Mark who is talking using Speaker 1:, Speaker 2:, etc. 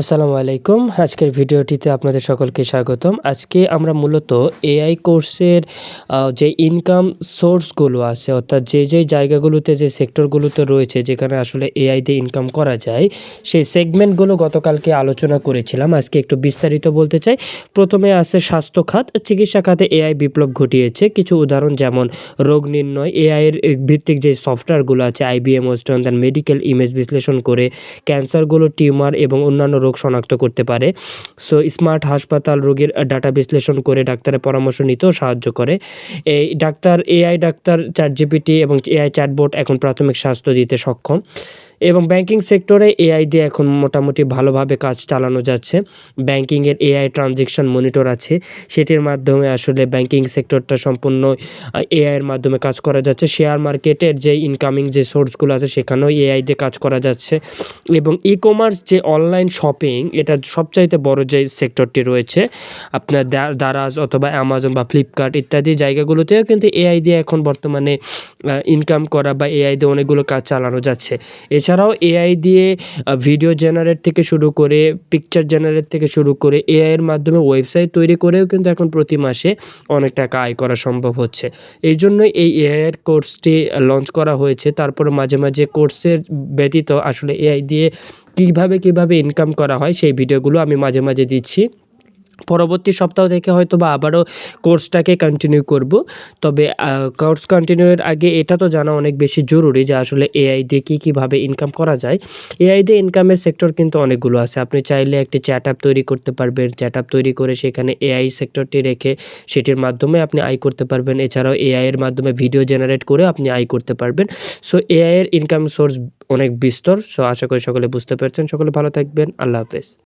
Speaker 1: আসসালামু আলাইকুম। আজকের ভিডিওটিতে আপনাদের সকলকে স্বাগতম। আজকে আমরা মূলত এআই কোর্সের যে ইনকাম সোর্সগুলো আছে অর্থাৎ যে, যে জায়গাগুলোতে যে সেক্টরগুলোতে রয়েছে যেখানে আসলে এআই দিয়ে ইনকাম করা যায়, সেই সেগমেন্টগুলো গতকালকে আলোচনা করেছিলাম। আজকে একটু বিস্তারিত বলতে চাই। প্রথমে আছে স্বাস্থ্য খাত। চিকিৎসা খাতে এআই বিপ্লব ঘটিয়েছে। কিছু উদাহরণ যেমন রোগ নির্ণয়, এআইয়ের ভিত্তিক যে সফটওয়্যারগুলো আছে IBM, western then medical image বিশ্লেষণ করে ক্যান্সারগুলো, টিউমার এবং অন্যান্য রোগ শনাক্ত করতে পারে। সো স্মার্ট হাসপাতাল রোগীর ডাটা বিশ্লেষণ করে ডাক্তারের পরামর্শ নিতেও সাহায্য করে। এই doctor AI doctor, chat GPT এবং এআই চ্যাটবোর্ড এখন প্রাথমিক স্বাস্থ্য দিতে সক্ষম। এবং ব্যাংকিং সেক্টরে এআই দিয়ে এখন মোটামুটি ভালোভাবে কাজ চালানো যাচ্ছে। ব্যাংকিংয়ের এআই ট্রানজেকশন মনিটর আছে। সেটির মাধ্যমে আসলে ব্যাংকিং সেক্টরটা সম্পূর্ণ আ এআই এর মাধ্যমে কাজ করা যাচ্ছে। শেয়ার মার্কেটের যে ইনকামিং যে সোর্সগুলো আছে, সেখানেও এআই দিয়ে কাজ করা যাচ্ছে। এবং ই-কমার্স যে অনলাইন শপিং এটা সবচাইতে বড় যে সেক্টরটি রয়েছে, আপনার দারাজ অথবা অ্যামাজন বা ফ্লিপকার্ট ইত্যাদি জায়গাগুলোতেও কিন্তু এআই দিয়ে এখন বর্তমানে ইনকাম করা বা এআই দিয়ে অনেকগুলো কাজ চালানো যাচ্ছে। এছাড়াও এআই দিয়ে ভিডিও জেনারেট থেকে শুরু করে পিকচার জেনারেট থেকে শুরু করে এআইয়ের মাধ্যমে ওয়েবসাইট তৈরি করেও কিন্তু এখন প্রতি মাসে অনেক টাকা আয় করা সম্ভব হচ্ছে। এইজন্যই এই এআইয়ের কোর্সটি লঞ্চ করা হয়েছে। তারপরে মাঝে, মাঝে কোর্সের ব্যতীত আসলে এআই দিয়ে কীভাবে, কীভাবে ইনকাম করা হয় সেই ভিডিওগুলো আমি মাঝে, মাঝে দিচ্ছি। পরবর্তী সপ্তাহ থেকে হয়তো বা আবারও কোর্সটাকে কন্টিনিউ করব। তবে কোর্স কন্টিনিউ এর আগে এটা তো জানা অনেক বেশি জরুরি যে আসলে এআই দিয়ে কী, কীভাবে ইনকাম করা যায়। এআই দিয়ে ইনকামের সেক্টর কিন্তু অনেকগুলো আছে। আপনি চাইলে একটি চ্যাট অ্যাপ তৈরি করতে পারবেন। চ্যাট অ্যাপ তৈরি করে সেখানে এআই সেক্টরটি রেখে সেটির মাধ্যমে আপনি আয় করতে পারবেন। এছাড়াও এআই এর মাধ্যমে ভিডিও জেনারেট করে আপনি আয় করতে পারবেন। সো এআই এর ইনকাম সোর্স অনেক বিস্তর। সো আশা করি সকলে বুঝতে পারছেন সকলে ভালো থাকবেন। আল্লাহ হাফেজ।